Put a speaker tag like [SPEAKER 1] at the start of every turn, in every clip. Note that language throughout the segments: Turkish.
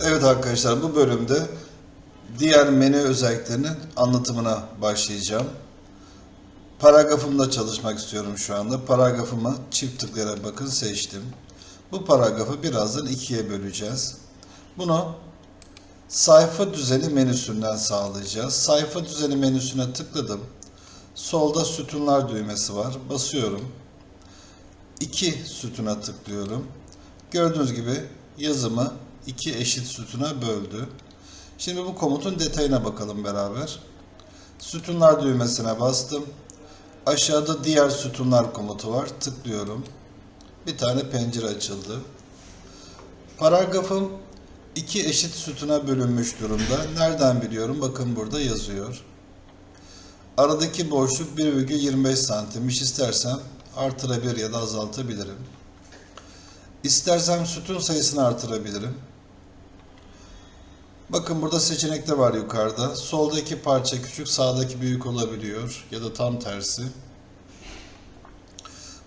[SPEAKER 1] Evet arkadaşlar bu bölümde diğer menü özelliklerinin anlatımına başlayacağım. Paragrafımda çalışmak istiyorum şu anda. Paragrafımı çift tıklayarak bakın seçtim. Bu paragrafı birazdan ikiye böleceğiz. Bunu sayfa düzeni menüsünden sağlayacağız. Sayfa düzeni menüsüne tıkladım. Solda sütunlar düğmesi var. Basıyorum. İki sütuna tıklıyorum. Gördüğünüz gibi yazımı iki eşit sütuna böldü. Şimdi bu komutun detayına bakalım beraber. Sütunlar düğmesine bastım. Aşağıda diğer sütunlar komutu var. Tıklıyorum. Bir tane pencere açıldı. Paragrafım iki eşit sütuna bölünmüş durumda. Nereden biliyorum? Bakın burada yazıyor. Aradaki boşluk 1,25 santimmiş. İstersem artırabilir ya da azaltabilirim. İstersem sütun sayısını artırabilirim. Bakın burada seçenekler var yukarıda. Soldaki parça küçük, sağdaki büyük olabiliyor ya da tam tersi.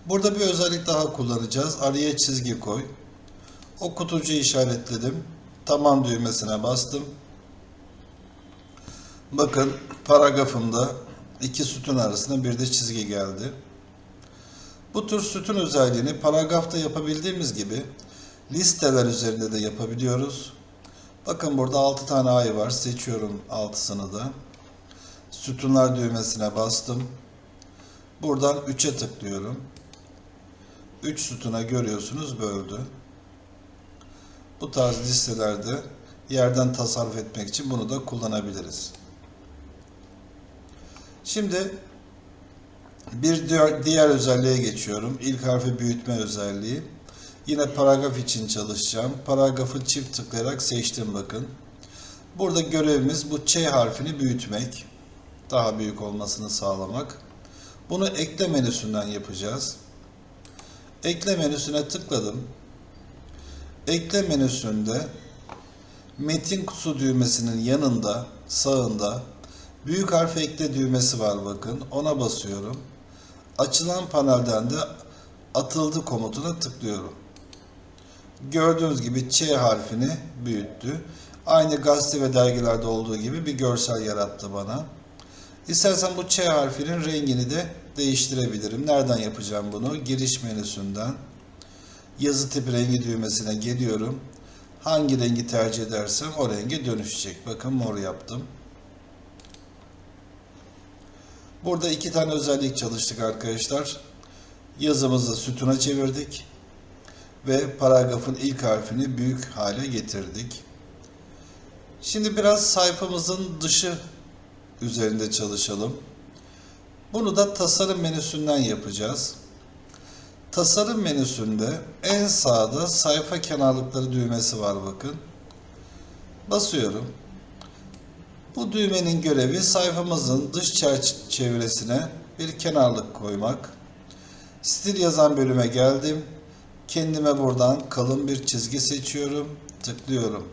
[SPEAKER 1] Burada bir özellik daha kullanacağız. Araya çizgi koy. O kutucuğu işaretledim. Tamam düğmesine bastım. Bakın paragrafımda iki sütun arasında bir de çizgi geldi. Bu tür sütun özelliğini paragrafta yapabildiğimiz gibi listeler üzerinde de yapabiliyoruz. Bakın burada 6 tane ay var. Seçiyorum 6'sını da. Sütunlar düğmesine bastım. Buradan 3'e tıklıyorum. 3 sütuna görüyorsunuz böldü. Bu tarz listelerde yerden tasarruf etmek için bunu da kullanabiliriz. Şimdi bir diğer, diğer özelliğe geçiyorum. İlk harfi büyütme özelliği. Yine paragraf için çalışacağım. Paragrafı çift tıklayarak seçtim bakın. Burada görevimiz bu Ç harfini büyütmek. Daha büyük olmasını sağlamak. Bunu ekle menüsünden yapacağız. Ekle menüsüne tıkladım. Ekle menüsünde metin kutusu düğmesinin yanında sağında büyük harf ekle düğmesi var bakın. Ona basıyorum. Açılan panelden de atıldı komutuna tıklıyorum. Gördüğünüz gibi Ç harfini büyüttü. Aynı gazete ve dergilerde olduğu gibi bir görsel yarattı bana. İstersen bu Ç harfinin rengini de değiştirebilirim. Nereden yapacağım bunu? Giriş menüsünden yazı tipi rengi düğmesine geliyorum. Hangi rengi tercih edersem o renge dönüşecek. Bakın mor yaptım. Burada iki tane özellik çalıştık arkadaşlar. Yazımızı sütuna çevirdik ve paragrafın ilk harfini büyük hale getirdik. Şimdi biraz sayfamızın dışı üzerinde çalışalım. Bunu da tasarım menüsünden yapacağız. Tasarım menüsünde en sağda sayfa kenarlıkları düğmesi var bakın. Basıyorum. Bu düğmenin görevi sayfamızın dış çevresine bir kenarlık koymak. Stil yazan bölüme geldim. Kendime buradan kalın bir çizgi seçiyorum. Tıklıyorum.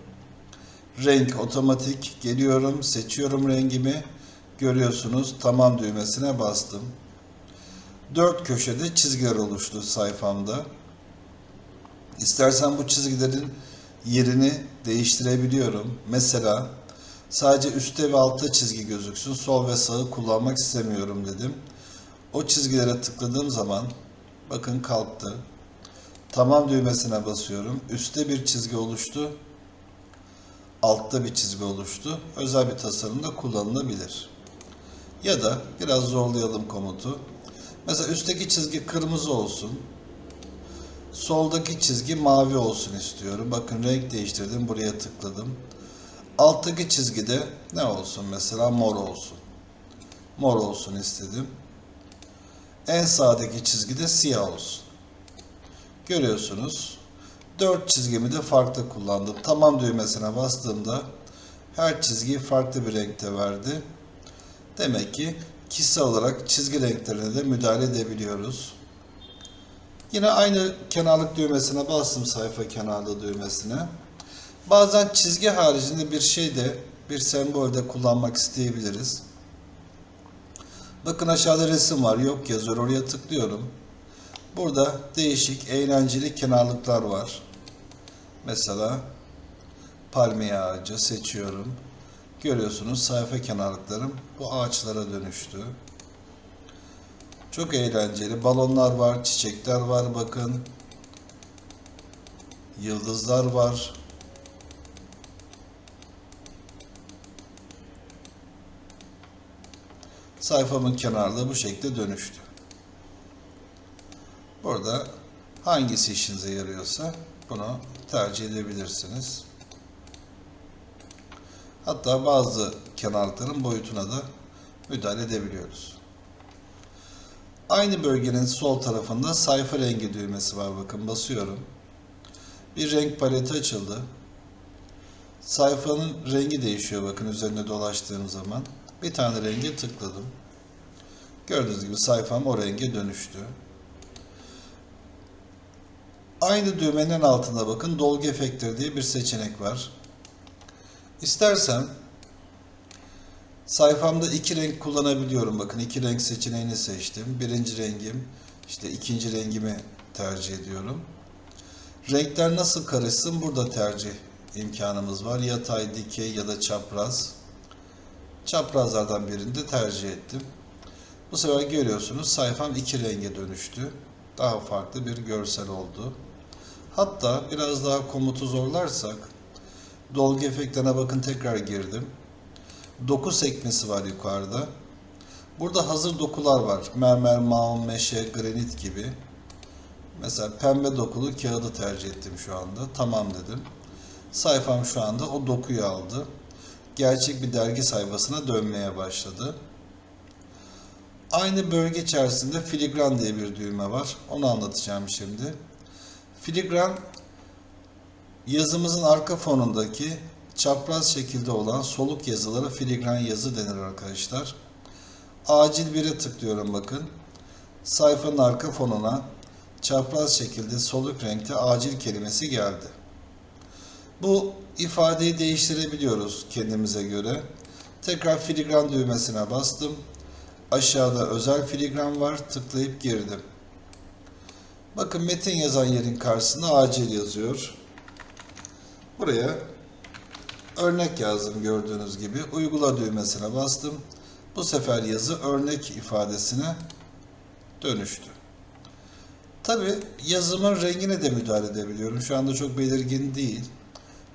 [SPEAKER 1] Renk otomatik geliyorum. Seçiyorum rengimi. Görüyorsunuz tamam düğmesine bastım. Dört köşede çizgiler oluştu sayfamda. İstersen bu çizgilerin yerini değiştirebiliyorum. Mesela sadece üstte ve altta çizgi gözüksün. Sol ve sağı kullanmak istemiyorum dedim. O çizgilere tıkladığım zaman bakın kalktı. Tamam düğmesine basıyorum. Üstte bir çizgi oluştu. Altta bir çizgi oluştu. Özel bir tasarımda kullanılabilir. Ya da biraz zorlayalım komutu. Mesela üstteki çizgi kırmızı olsun. Soldaki çizgi mavi olsun istiyorum. Bakın renk değiştirdim. Buraya tıkladım. Alttaki çizgide ne olsun mesela mor olsun. Mor olsun istedim. En sağdaki çizgide siyah olsun. Görüyorsunuz. Dört çizgimi de farklı kullandım. Tamam düğmesine bastığımda her çizgiyi farklı bir renkte verdi. Demek ki kişisel olarak çizgi renklerine de müdahale edebiliyoruz. Yine aynı kenarlık düğmesine bastım sayfa kenarlığı düğmesine. Bazen çizgi haricinde bir şey de bir sembol de kullanmak isteyebiliriz. Bakın aşağıda resim var yok yazıyor oraya tıklıyorum. Burada değişik eğlenceli kenarlıklar var. Mesela palmiye ağacı seçiyorum. Görüyorsunuz sayfa kenarlıklarım bu ağaçlara dönüştü. Çok eğlenceli. Balonlar var, çiçekler var bakın. Yıldızlar var. Sayfamın kenarlığı bu şekilde dönüştü. Burada hangisi işinize yarıyorsa bunu tercih edebilirsiniz. Hatta bazı kenarlıkların boyutuna da müdahale edebiliyoruz. Aynı bölgenin sol tarafında sayfa rengi düğmesi var. Bakın basıyorum. Bir renk paleti açıldı. Sayfanın rengi değişiyor bakın üzerinde dolaştığım zaman. Bir tane renge tıkladım. Gördüğünüz gibi sayfam o renge dönüştü. Aynı düğmenin altında bakın dolgu efektleri diye bir seçenek var. İstersem sayfamda iki renk kullanabiliyorum. Bakın iki renk seçeneğini seçtim. Birinci rengim, işte ikinci rengimi tercih ediyorum. Renkler nasıl karışsın burada tercih imkanımız var. Yatay, dikey ya da çapraz. Çaprazlardan birini de tercih ettim. Bu sefer görüyorsunuz sayfam iki renge dönüştü. Daha farklı bir görsel oldu. Hatta biraz daha komutu zorlarsak dolgu efektlerine bakın tekrar girdim. Doku sekmesi var yukarıda. Burada hazır dokular var. Mermer, maun, meşe, granit gibi. Mesela pembe dokulu kağıdı tercih ettim şu anda. Tamam dedim. Sayfam şu anda o dokuyu aldı. Gerçek bir dergi sayfasına dönmeye başladı. Aynı bölge içerisinde filigran diye bir düğme var. Onu anlatacağım şimdi. Filigran yazımızın arka fonundaki çapraz şekilde olan soluk yazılara filigran yazı denir arkadaşlar. Acil 1'e tıklıyorum bakın. Sayfanın arka fonuna çapraz şekilde soluk renkte acil kelimesi geldi. Bu ifadeyi değiştirebiliyoruz kendimize göre. Tekrar filigran düğmesine bastım. Aşağıda özel filigran var. Tıklayıp girdim. Bakın metin yazan yerin karşısında acil yazıyor. Buraya örnek yazdım gördüğünüz gibi. Uygula düğmesine bastım. Bu sefer yazı örnek ifadesine dönüştü. Tabi yazımın rengine de müdahale edebiliyorum. Şu anda çok belirgin değil.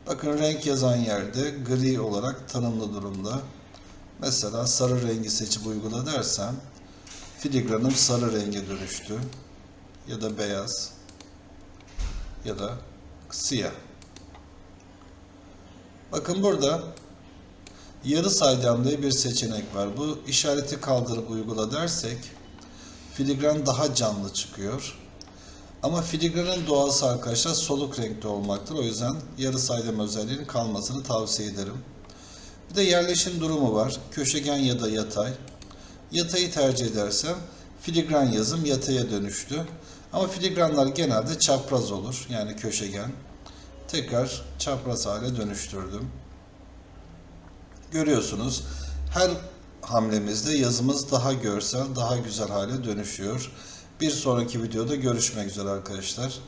[SPEAKER 1] Bakın renk yazan yerde gri olarak tanımlı durumda. Mesela sarı rengi seçip uygula dersem filigranım sarı renge dönüştü. Ya da beyaz ya da siyah. Bakın burada yarı saydam diye bir seçenek var. Bu işareti kaldırıp uygula dersek filigran daha canlı çıkıyor. Ama filigranın doğası arkadaşlar soluk renkte olmaktır. O yüzden yarı saydam özelliğinin kalmasını tavsiye ederim. Bir de yerleşim durumu var. Köşegen ya da yatay. Yatayı tercih edersem filigran yazım yataya dönüştü. Ama filigranlar genelde çapraz olur. Yani köşegen. Tekrar çapraz hale dönüştürdüm. Görüyorsunuz her hamlemizde yazımız daha görsel, daha güzel hale dönüşüyor. Bir sonraki videoda görüşmek üzere arkadaşlar.